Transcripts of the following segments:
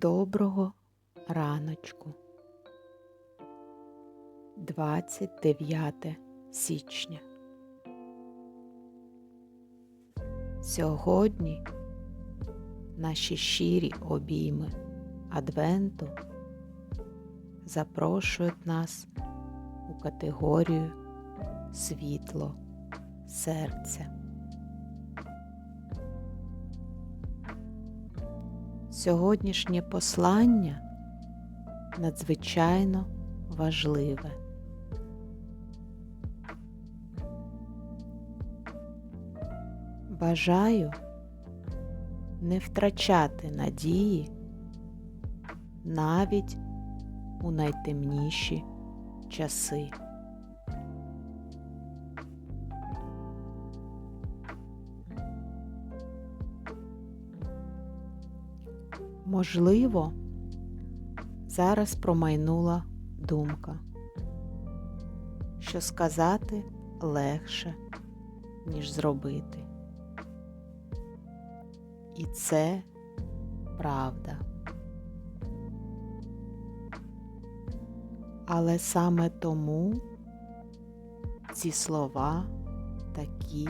Доброго раночку. 29 січня. Сьогодні наші щирі обійми Адвенту запрошують нас у категорію світло серця. Сьогоднішнє послання надзвичайно важливе. Бажаю не втрачати надії навіть у найтемніші часи. Можливо, зараз промайнула думка, що сказати легше, ніж зробити. І це правда. Але саме тому ці слова такі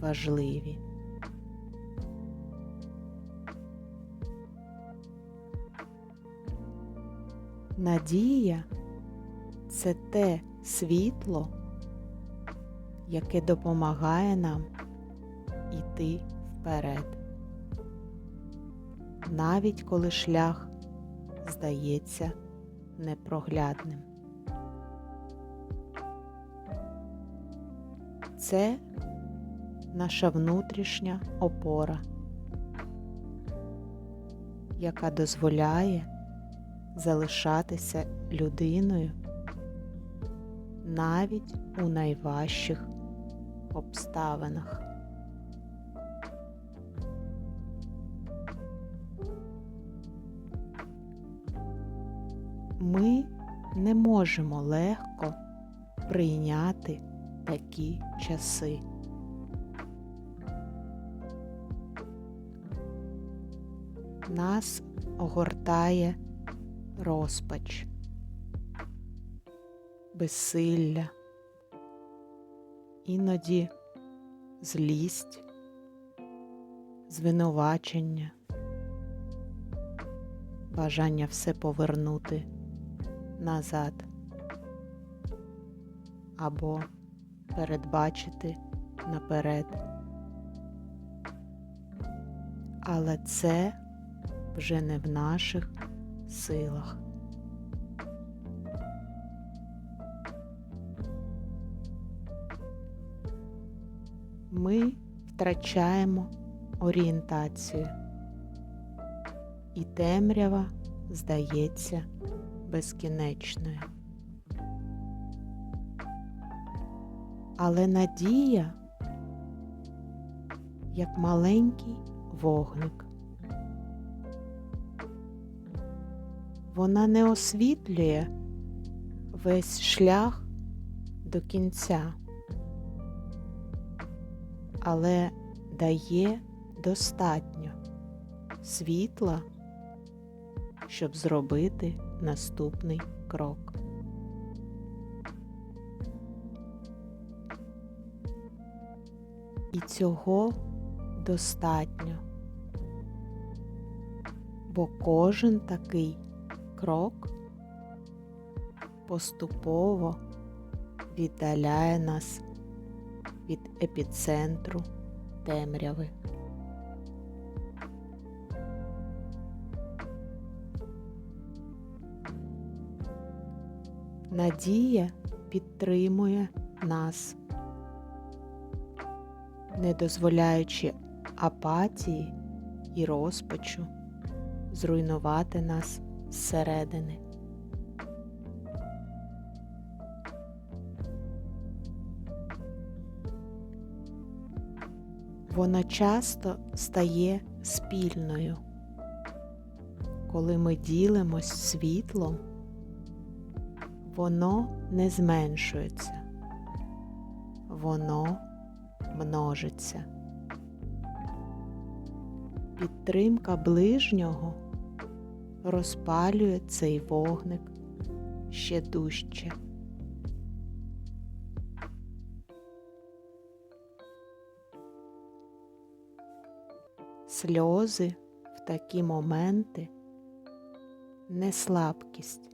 важливі. Надія це те світло, яке допомагає нам іти вперед, навіть коли шлях здається непроглядним. Це наша внутрішня опора, яка дозволяє залишатися людиною навіть у найважчих обставинах. Ми не можемо легко прийняти такі часи. Нас огортає розпач, безсилля, іноді злість, звинувачення, бажання все повернути назад або передбачити наперед. Але це вже не в наших силах. Ми втрачаємо орієнтацію, і темрява здається безкінечною. Але надія, як маленький вогник, вона не освітлює весь шлях до кінця, але дає достатньо світла, щоб зробити наступний крок. І цього достатньо, бо кожен такий крок поступово віддаляє нас від епіцентру темряви. Надія підтримує нас, не дозволяючи апатії і розпачу зруйнувати нас зсередини. Вона часто стає спільною, коли ми ділимось світлом, воно не зменшується, воно множиться. Підтримка ближнього розпалює цей вогник ще дужче. Сльози в такі моменти не слабкість.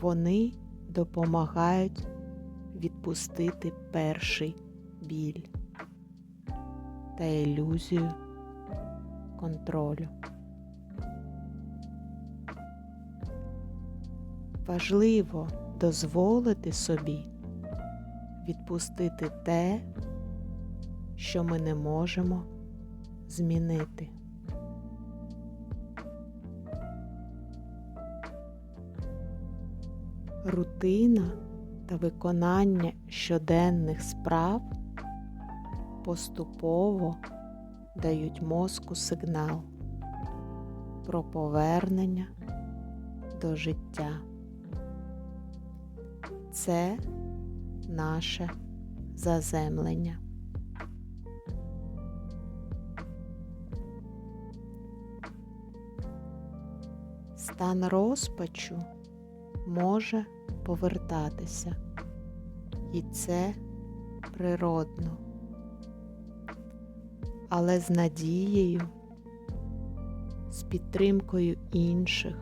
Вони допомагають відпустити перший біль та ілюзію контролю. Важливо дозволити собі відпустити те, що ми не можемо змінити. Рутина та виконання щоденних справ поступово дають мозку сигнал про повернення до життя. Це наше заземлення. Стан розпачу може повертатися, і це природно, але з надією, з підтримкою інших,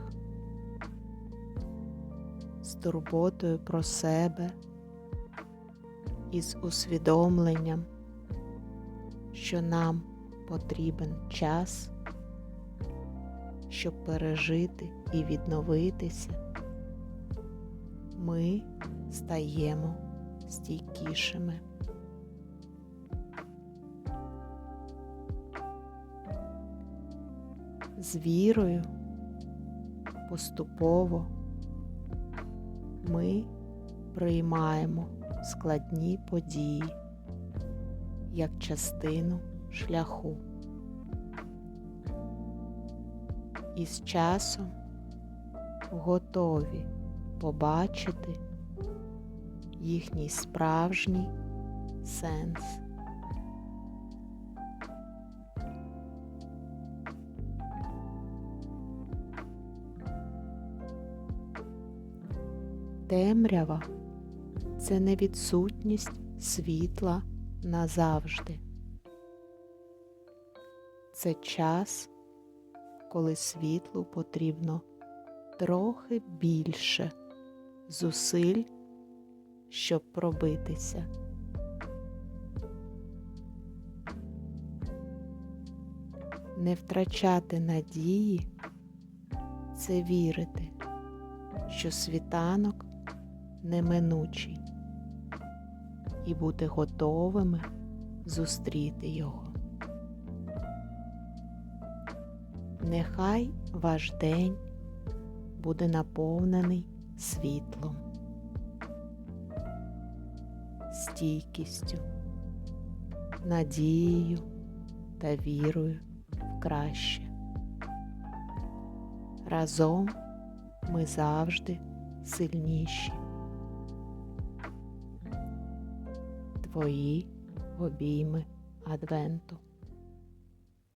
з турботою про себе і з усвідомленням, що нам потрібен час, щоб пережити і відновитися ми стаємо стійкішими. З вірою поступово ми приймаємо складні події як частину шляху. І з часом готові побачити їхній справжній сенс. Темрява це не відсутність світла назавжди. Це час, коли світлу потрібно трохи більше зусиль, щоб пробитися. Не втрачати надії це вірити, що світанок неминучий і бути готовими зустріти його. Нехай ваш день буде наповнений світлом, стійкістю, надією та вірою в краще. Разом ми завжди сильніші. Твої обійми Адвенту.